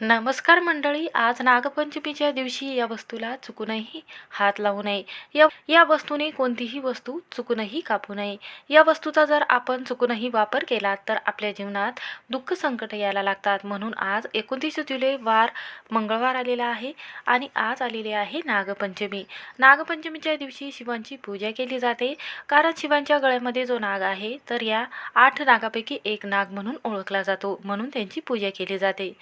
नमस्कार मंडळी आज नागपंचमीच्या दिवशी या वस्तूला चुकूनही हात लावू नये. या या वस्तूने कोणतीही वस्तू चुकूनही कापू नये. या वस्तूचा जर आपण चुकूनही वापर केला तर आपल्या जीवनात दुःख संकट यायला लागतात. म्हणून आज एकोणतीस जुलै वार मंगळवार आलेला आहे आणि आज आलेली आहे नागपंचमी. नागपंचमीच्या दिवशी शिवांची पूजा केली जाते. कारण शिवांच्या गळ्यामध्ये जो नाग आहे तर या आठ नागापैकी एक नाग म्हणून ओळखला जातो. म्हणून त्यांची पूजा केली जाते.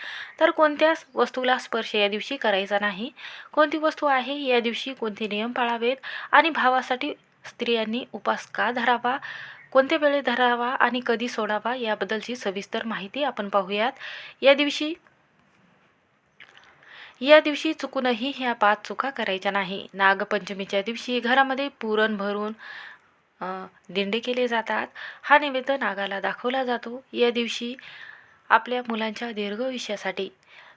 तर कोण कोणत्याच वस्तूला स्पर्श या दिवशी करायचा नाही. कोणती वस्तू आहे या दिवशी कोणते नियम पाळावेत आणि भावासाठी स्त्रियांनी उपास का धरावा? कोणत्या वेळी धरावा आणि कधी सोडावा याबद्दलची सविस्तर माहिती आपण पाहूयात. या दिवशी या दिवशी चुकूनही ह्या पाच चुका करायच्या नाही. नागपंचमीच्या दिवशी घरामध्ये पुरण भरून दिंडे केले जातात. हा नैवेद्य नागाला दाखवला जातो. या दिवशी आपल्या मुलांच्या दीर्घायुष्यासाठी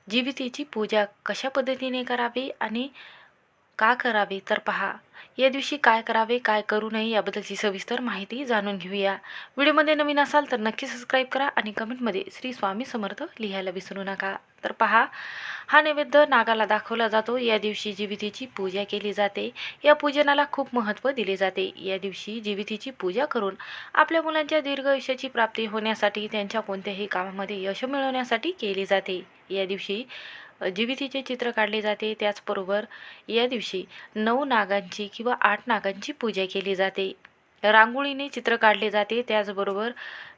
जीवितेची पूजा कशा पद्धतीने करावी आणि का करावे? तर पहा या दिवशी काय करावे काय करू नये याबद्दलची सविस्तर माहिती जाणून घेऊया. व्हिडिओमध्ये नवीन असाल तर नक्की सबस्क्राईब करा आणि कमेंटमध्ये श्री स्वामी समर्थ लिहायला विसरू नका. तर पहा हा नैवेद्य नागाला दाखवला जातो. या दिवशी जीवितीची पूजा केली जाते. या पूजनाला खूप महत्त्व दिले जाते. या दिवशी जीवितीची पूजा करून आपल्या मुलांच्या दीर्घ आयुष्याची प्राप्ती होण्यासाठी त्यांच्या कोणत्याही कामामध्ये यश मिळवण्यासाठी केली जाते. या दिवशी जीवितीचे चित्र काढले जाते. त्याचबरोबर या दिवशी नऊ नागांची किंवा आठ नागांची पूजा केली जाते. रांगोळीने चित्र काढले जाते. त्याचबरोबर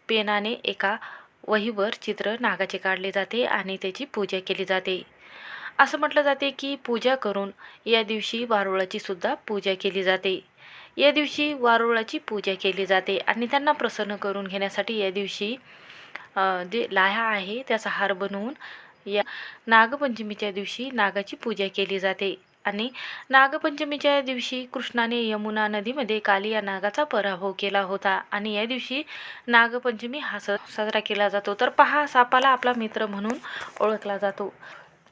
पेनाने एका वहीवर चित्र नागाचे काढले जाते आणि त्याची पूजा केली जाते. असं म्हटलं जाते की पूजा करून या दिवशी वारुळाची सुद्धा पूजा केली जाते. या दिवशी वारुळाची पूजा केली जाते आणि त्यांना प्रसन्न करून घेण्यासाठी या दिवशी जे लाह्या आहे त्याचा हार बनवून या नागपंचमीच्या दिवशी नागाची पूजा केली जाते. आणि नागपंचमीच्या दिवशी कृष्णाने यमुना नदीमध्ये काली या नागाचा पराभव केला होता. आणि या दिवशी नागपंचमी हा सण साजरा केला जातो. तर पहा सापाला आपला मित्र म्हणून ओळखला जातो.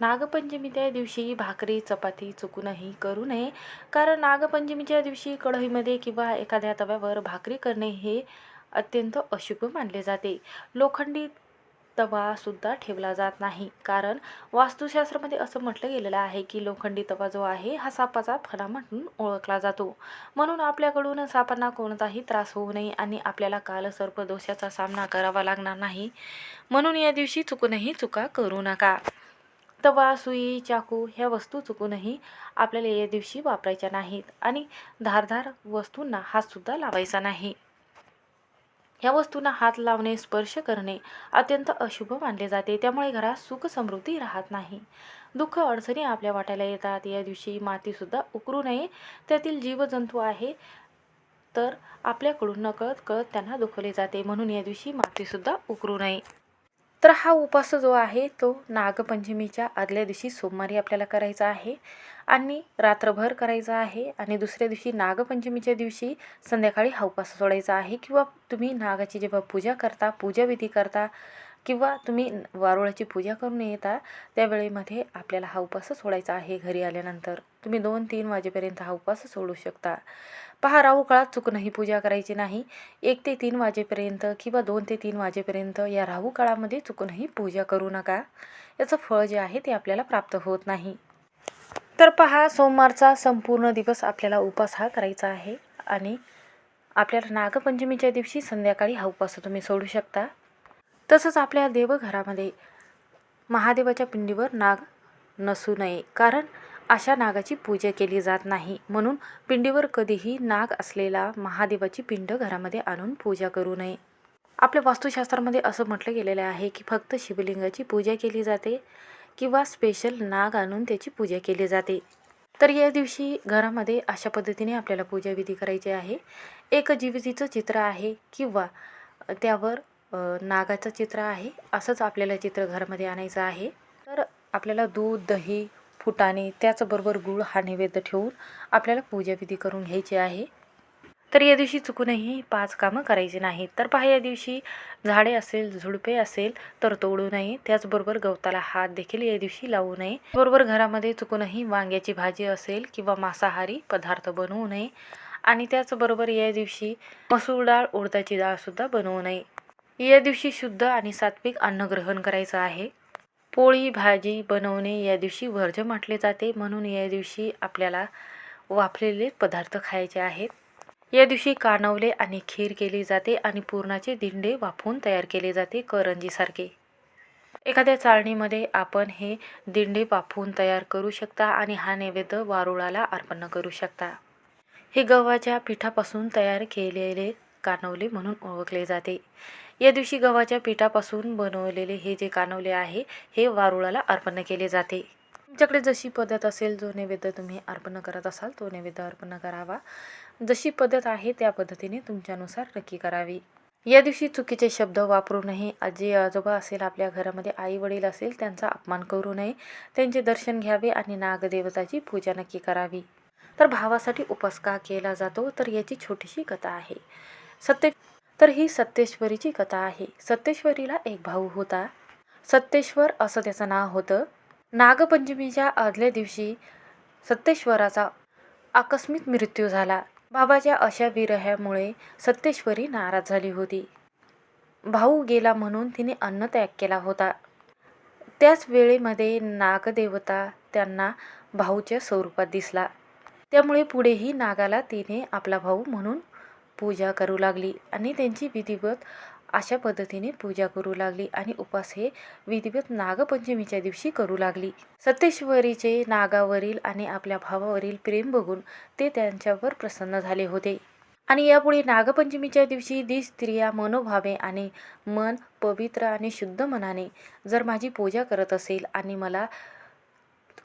नागपंचमी त्या दिवशी भाकरी चपाती चुकूनही करू नये. कारण नागपंचमीच्या दिवशी कढईमध्ये किंवा एखाद्या तव्यावर भाकरी करणे हे अत्यंत अशुभ मानले जाते. लोखंडी तवासुद्धा ठेवला जात नाही. कारण वास्तुशास्त्रामध्ये असं म्हटलं गेलेलं आहे की लोखंडी तवा जो आहे हा सापाचा फणा म्हणून ओळखला जातो. म्हणून आपल्याकडून सापांना कोणताही त्रास होऊ नये आणि आपल्याला कालसर्प दोषाचा सामना करावा लागणार नाही. म्हणून या दिवशी चुकूनही चुका करू नका. तवा सुई चाकू ह्या वस्तू चुकूनही आपल्याला या दिवशी वापरायच्या नाहीत आणि धारधार वस्तूंना हातसुद्धा लावायचा नाही. ह्या वस्तूंना हात लावणे स्पर्श करणे अत्यंत अशुभ मानले जाते. त्यामुळे घरात सुख समृद्धी राहत नाही. दुःख अडचणी आपल्या वाट्याला येतात. या दिवशी मातीसुद्धा उकरू नये. त्यातील जीवजंतू आहे तर आपल्याकडून नकळत कळत त्यांना दुखवले जाते. म्हणून या दिवशी मातीसुद्धा उकरू नये. तर हा उपास जो आहे तो नागपंचमीच्या आदल्या दिवशी सोमवारी आपल्याला करायचा आहे आणि रात्रभर करायचा आहे आणि दुसऱ्या दिवशी नागपंचमीच्या दिवशी संध्याकाळी हा उपास सोडायचा आहे. किंवा तुम्ही नागाची जेव्हा पूजा करता पूजाविधी करता किंवा तुम्ही वारुळाची पूजा करून येता त्यावेळेमध्ये आपल्याला हा उपास सोडायचा आहे घरी आल्यानंतर. तुम्ही दोन तीन वाजेपर्यंत हा उपास सोडू शकता. पहा राहू काळात चुकूनही पूजा करायची नाही. एक ते तीन वाजेपर्यंत किंवा दोन ते तीन वाजेपर्यंत या राहू काळामध्ये चुकूनही पूजा करू नका. याचं फळ जे आहे ते आपल्याला प्राप्त होत नाही. तर पहा सोमवारचा संपूर्ण दिवस आपल्याला उपास हा करायचा आहे. आणि आपल्याला नागपंचमीच्या दिवशी संध्याकाळी हा उपास तुम्ही सोडू शकता. तसंच आपल्या देवघरामध्ये महादेवाच्या पिंडीवर नाग नसू नये कारण अशा नागाची पूजा केली जात नाही. म्हणून पिंडीवर कधीही नाग असलेला महादेवाची पिंड घरामध्ये आणून पूजा करू नये. आपल्या वास्तुशास्त्रामध्ये असं म्हटलं गेलेलं आहे की फक्त शिवलिंगाची पूजा केली जाते किंवा स्पेशल नाग आणून त्याची पूजा केली जाते. तर या दिवशी घरामध्ये अशा पद्धतीने आपल्याला पूजाविधी करायची आहे. एक जीवितीचं चित्र आहे किंवा त्यावर नागाचं चित्र आहे. असंच आपल्याला चित्र घरामध्ये आणायचं आहे. तर आपल्याला दूध दही फुटाणे त्याचबरोबर गूळ हा नैवेद्य ठेवून आपल्याला पूजाविधी करून घ्यायची आहे. तर या दिवशी चुकूनही पाच कामं करायची नाहीत. तर पहा या दिवशी झाडे असेल झुडपे असेल तर तोडू नये. त्याचबरोबर गवताला हात देखील या दिवशी लावू नये. बरोबर घरामध्ये चुकूनही वांग्याची भाजी असेल किंवा मांसाहारी पदार्थ बनवू नये. आणि त्याचबरोबर या दिवशी मसूर डाळ उडदाची डाळसुद्धा बनवू नये. या दिवशी शुद्ध आणि सात्विक अन्न ग्रहण करायचं आहे. पोळी भाजी बनवणे या दिवशी वर्ज्य म्हटले जाते. म्हणून या दिवशी आपल्याला वाफलेले पदार्थ खायचे आहेत. या दिवशी कानवले आणि खीर केली जाते आणि पुरणाचे दिंडे वाफून तयार केले जाते करंजीसारखे. एखाद्या चाळणीमध्ये आपण हे दिंडे वाफवून तयार करू शकता आणि हा नैवेद्य वारुळाला अर्पण करू शकता. हे गव्हाच्या पिठापासून तयार केलेले कानवले म्हणून ओळखले जाते. या दिवशी गव्हाच्या पिठापासून बनवलेले हे जे कानवले आहे हे वारुळाला अर्पण केले जाते. तुमच्याकडे जशी पद्धत असेल जो नैवेद्य तुम्ही अर्पण करत असाल तो नैवेद्य अर्पण करावा. जशी पद्धत आहे त्या पद्धतीने तुमच्यानुसार नक्की करावी. या दिवशी चुकीचे शब्द वापरू नये. आजी आजोबा असेल आपल्या घरामध्ये आई वडील असेल त्यांचा अपमान करू नये. त्यांचे दर्शन घ्यावे आणि नागदेवताची पूजा नक्की करावी. तर भावासाठी उपास का केला जातो? तर याची छोटीशी कथा आहे. सत्य तर ही सत्तेश्वरीची कथा आहे. सत्तेश्वरीला एक भाऊ होता. सत्तेश्वर असं त्याचं नाव होतं. नागपंचमीच्या आदल्या दिवशी सत्तेश्वराचा आकस्मिक मृत्यू झाला. बाबाच्या अशा विरह्यामुळे सत्तेश्वरी नाराज झाली होती. भाऊ गेला म्हणून तिने अन्न त्याग केला होता. त्याच वेळेमध्ये नागदेवता त्यांना भाऊच्या स्वरूपात दिसला. त्यामुळे पुढेही नागाला तिने आपला भाऊ म्हणून पूजा करू लागली आणि त्यांची विधिवत अशा पद्धतीने पूजा करू लागली आणि उपास हे विधिवत नागपंचमीच्या दिवशी करू लागली. सतेश्वरीचे नागावरील आणि आपल्या भावावरील प्रेम बघून ते त्यांच्यावर प्रसन्न झाले होते. आणि यापुढे नागपंचमीच्या दिवशी दी स्त्रिया मनोभावे आणि मन पवित्र आणि शुद्ध मनाने जर माझी पूजा करत असेल आणि मला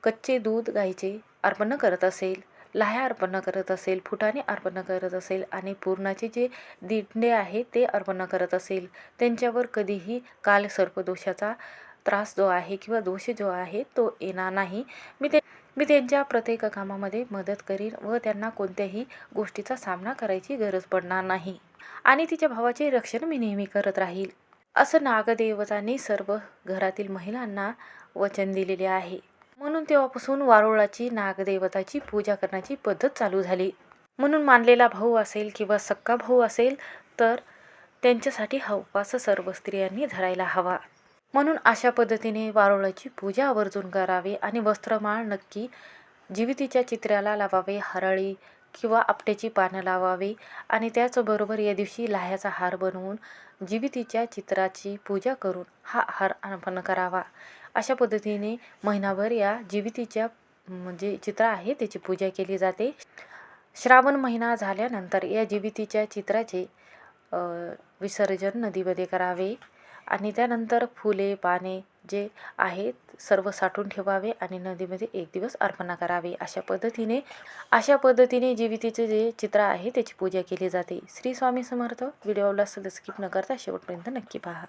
कच्चे दूध गायचे अर्पण करत असेल लाह्या अर्पण करत असेल फुटाणे अर्पण करत असेल आणि पूर्णाचे जे दिंडे आहे ते अर्पण करत असेल त्यांच्यावर कधीही काल सर्पदोषाचा त्रास जो आहे किंवा दोष जो आहे तो येणार नाही. मी ते मी त्यांच्या प्रत्येक कामामध्ये मदत करीन व त्यांना कोणत्याही गोष्टीचा सामना करायची गरज पडणार नाही. आणि तिच्या भावाचे रक्षण मी नेहमी करत राहील. असं नागदेवताने सर्व घरातील महिलांना वचन दिलेले आहे. म्हणून तेव्हापासून वारुळाची नागदेवताची पूजा करण्याची पद्धत चालू झाली. म्हणून मानलेला भाऊ असेल किंवा सक्का भाऊ असेल तर त्यांच्यासाठी हा उपवास सर्व स्त्रियांनी धरायला हवा. म्हणून अशा पद्धतीने वारुळाची पूजा आवर्जून करावी आणि वस्त्रमाळ नक्की जीवितीच्या चित्राला लावावे हरळी किंवा आपट्याची पानं लावावी आणि त्याचबरोबर या दिवशी लाह्याचा हार बनवून जीवितीच्या चित्राची पूजा करून हा हार अर्पण करावा. अशा पद्धतीने महिनाभर या जीवितीच्या म्हणजे चित्र आहे त्याची पूजा केली जाते. श्रावण महिना झाल्यानंतर या जीवितीच्या चित्राचे विसर्जन नदीमध्ये करावे. आणि त्यानंतर फुले पाने जे आहेत सर्व साठवून ठेवावे आणि नदीमध्ये एक दिवस अर्पणा करावे. अशा पद्धतीने अशा पद्धतीने जीवितीचे जे चित्र आहे त्याची पूजा केली जाते. श्री स्वामी समर्थ. व्हिडिओला स्किप न करता शेवटपर्यंत नक्की पहा.